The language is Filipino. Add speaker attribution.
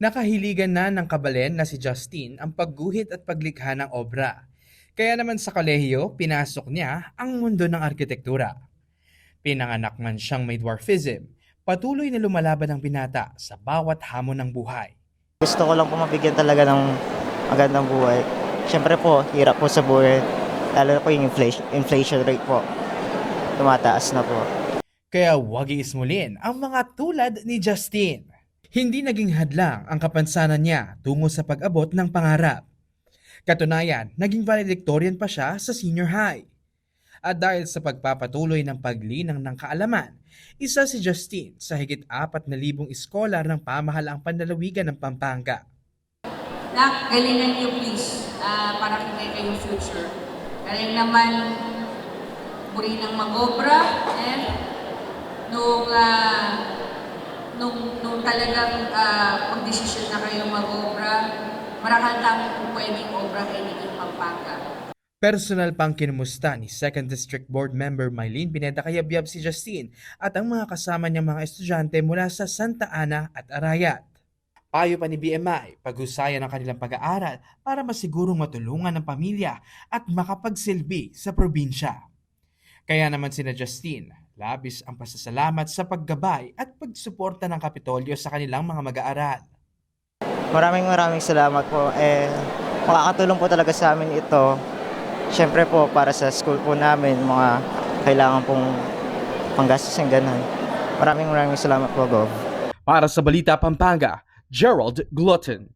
Speaker 1: Nakahiligan na ng kabalen na si Justin ang pagguhit at paglikha ng obra. Kaya naman sa kolehiyo, pinasok niya ang mundo ng arkitektura. Pinanganak man siyang may dwarfism, patuloy na lumalaban ang binata sa bawat hamon ng buhay.
Speaker 2: Gusto ko lang po mabigyan talaga ng magandang buhay. Siyempre po, hirap po sa buhay. Lalo na po yung inflation, inflation rate po. Tumataas na po.
Speaker 1: Kaya huwag iismulin ang mga tulad ni Justin. Hindi naging hadlang ang kapansanan niya tungo sa pag-abot ng pangarap. Katunayan, naging valedictorian pa siya sa senior high. At dahil sa pagpapatuloy ng paglinang ng kaalaman, isa si Justin sa higit apat na libong iskolar ng pamahalaang panlalawigan ng Pampanga.
Speaker 3: Nak, galingan niyo please ah, para kita kayong future. Galing naman buri ng magobra and nung ah, nung nung talagang uh, pagdesisyon na kayo magobra, marakantang kung pwedeng obra kayo naging Pampanga.
Speaker 1: Personal pang kinumusta ni 2nd District Board Member Mylene Pineda Kayabyab si Justine at ang mga kasama niyang mga estudyante mula sa Santa Ana at Arayat. Payo pa ni BMI, paghusayan ang kanilang pag-aaral para masigurong matulungan ng pamilya at makapagsilbi sa probinsya. Kaya naman sina Justine, labis ang pasasalamat sa paggabay at pagsuporta ng Kapitolyo sa kanilang mga mag-aaral.
Speaker 2: Maraming maraming salamat po. Eh, makakatulong po talaga sa amin ito. Siyempre po, para sa school po namin, mga kailangan pong panggastos ng ganun. Maraming maraming salamat po, Gov.
Speaker 1: Para sa Balita Pampanga, Gerald Glutton.